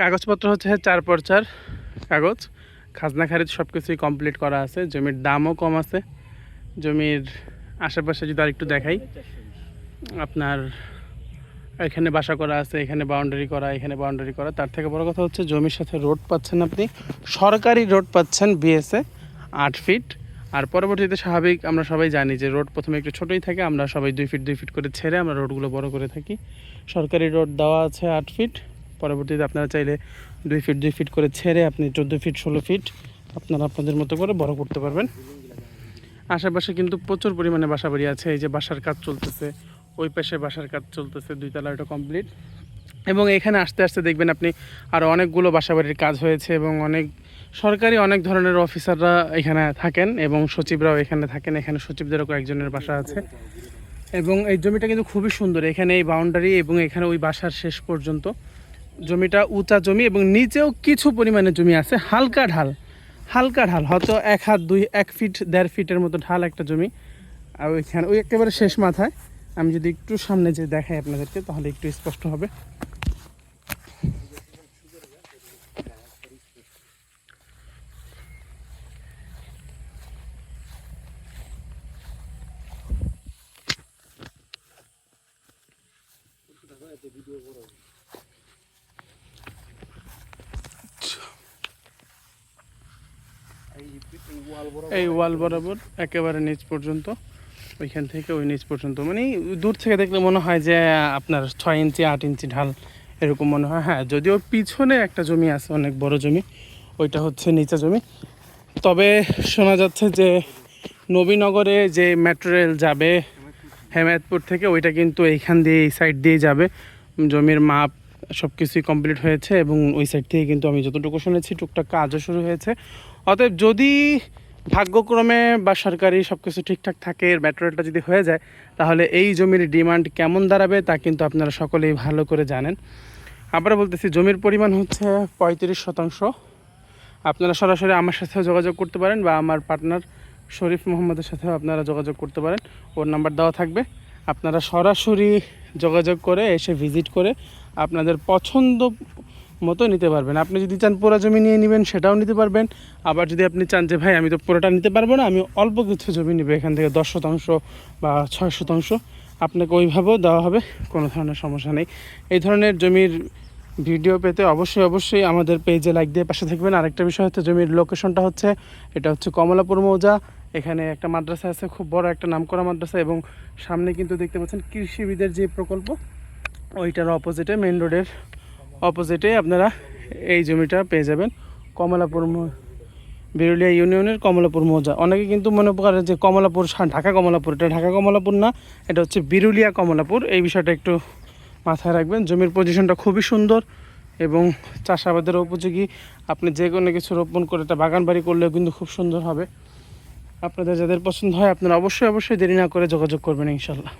কাগজপত্র হচ্ছে চার পর চার কাগজ। খাজনা খারিজ সব কিছুই কমপ্লিট করা আছে। জমির দামও কম আছে। জমির আশেপাশে যদি আরেকটু দেখাই, আপনার এখানে বাসা করা আছে, এখানে বাউন্ডারি করা, এখানে বাউন্ডারি করা। তার থেকে বড় কথা হচ্ছে জমির সাথে রোড পাচ্ছেন আপনি। সরকারি রোড পাচ্ছেন বিএসএ আট ফিট আর পরবর্তীতে স্বাভাবিক আমরা সবাই জানি যে রোড প্রথমে একটু ছোটোই থাকে। আমরা সবাই দুই ফিট দুই ফিট করে ছেড়ে আমরা রোডগুলো বড় করে থাকি। সরকারি রোড দেওয়া আছে আট ফিট পরবর্তীতে আপনারা চাইলে দুই ফিট দুই ফিট করে ছেড়ে আপনি চোদ্দ ফিট ষোলো ফিট আপনারা আপনাদের মতো করে বড় করতে পারবেন। আশেপাশে কিন্তু প্রচুর পরিমাণে বাসা বাড়ি আছে। এই যে বাসার কাজ চলতেছে, ওই পাশে বাসার কাজ চলতেছে দুই দুইতলা এটা কমপ্লিট এবং এখানে আসতে আসতে দেখবেন আপনি আরও অনেকগুলো বাসা বাড়ির কাজ হয়েছে এবং অনেক সরকারি অনেক ধরনের অফিসাররা এখানে থাকেন এবং সচিবরাও এখানে থাকেন। এখানে সচিবদেরও কয়েকজনের বাসা আছে। এবং এই জমিটা কিন্তু খুবই সুন্দর। এখানে এই বাউন্ডারি এবং এখানে ওই বাসার শেষ পর্যন্ত। জমিটা উঁচা জমি এবং নিচেও কিছু পরিমাণে জমি আছে, হালকা ঢাল। হালকা ঢাল, হয়তো এক হাত, দুই, এক ফিট, দেড় ফিটের মতো ঢাল একটা জমি। আর ওইখানে, ওই একেবারে শেষ মাথায়। আমি যদি একটু সামনে যে দেখাই আপনাদেরকে, তাহলে একটু স্পষ্ট হবে। এই ওয়াল বরাবর একেবারে নিচ পর্যন্ত, ওইখান থেকে ওই নিচ পর্যন্ত। মানে দূর থেকে দেখলে মনে হয় যে, আপনার ছয় ইঞ্চি, আট ইঞ্চি ঢাল এরকম মনে হয়। হ্যাঁ যদিও পিছনে একটা জমি আছে, অনেক বড় জমি, ওইটা হচ্ছে নিচা জমি। তবে শোনা যাচ্ছে যে, নবীনগরে যে মেট্রো রেল যাবে, হেমায়তপুর থেকে, ওইটা কিন্তু এইখান দিয়ে, এই সাইড দিয়ে যাবে। জমির মাপ সব কিছুই কমপ্লিট হয়েছে এবং ওই সাইড থেকে কিন্তু আমি যতটুকু শুনেছি, টুকটাক কাজও শুরু হয়েছে। অতএব যদি ভাগ্যক্রমে বা সরকারি সব কিছু ঠিকঠাক থাকে মেট্রো রেলটা যদি হয়ে যায়, তাহলে এই জমির ডিমান্ড কেমন দাঁড়াবে তা কিন্তু আপনারা সকলেই ভালো করে জানেন। আবার বলতেছি, জমির পরিমাণ হচ্ছে পঁয়ত্রিশ শতাংশ। আপনারা সরাসরি আমার সাথেও যোগাযোগ করতে পারেন বা আমার পার্টনার শরীফ মোহাম্মদের সাথেও আপনারা যোগাযোগ করতে পারেন। ওর নাম্বার দেওয়া থাকবে। আপনারা সরাসরি যোগাযোগ করে এসে ভিজিট করে আপনাদের পছন্দ মতো নিতে পারবেন। আপনি যদি চান পুরো জমি নিয়ে নেবেন, সেটাও নিতে পারবেন। আবার যদি আপনি চান যে, ভাই, আমি তো পুরোটা নিতে পারব না, আমি অল্প কিছু জমি নেব, এখান থেকে দশ শতাংশ বা ছয় শতাংশ। আপনাকে ওইভাবেও দেওয়া হবে, কোনো ধরনের সমস্যা নেই। এই ধরনের জমির ভিডিও পেতে অবশ্যই অবশ্যই আমাদের পেজে লাইক দিয়ে পাশে থাকবেন। আরেকটা বিষয় হচ্ছে, জমির লোকেশনটা হচ্ছে, এটা হচ্ছে কমলাপুর মৌজা। এখানে একটা মাদ্রাসা আছে, খুব বড় একটা নামকরা মাদ্রাসা এবং সামনে কিন্তু দেখতে পাচ্ছেন কৃষিবিদের যে প্রকল্প, ওইটার অপোজিটে মেন রোডের অপোজিটে আপনারা এই জমিটা পেয়ে যাবেন। কমলাপুর বিরুলিয়া ইউনিয়নের কমলাপুর মৌজা। অনেকে কিন্তু মনে করে যে কমলাপুর ঢাকা কমলাপুর, এটা ঢাকা কমলাপুর না, এটা হচ্ছে বিরুলিয়া কমলাপুর। এই বিষয়টা একটু মাথায় রাখবেন, জমির পজিশনটা খুবই সুন্দর এবং চাষাবাদের উপযোগী। আপনি যে কোনো কিছু রোপণ করে এটা বাগান বাড়ি করলেও কিন্তু খুব সুন্দর হবে। আপনাদের যাদের পছন্দ হয় আপনারা অবশ্যই অবশ্যই দেরি না করে যোগাযোগ করবেন ইনশাল্লাহ।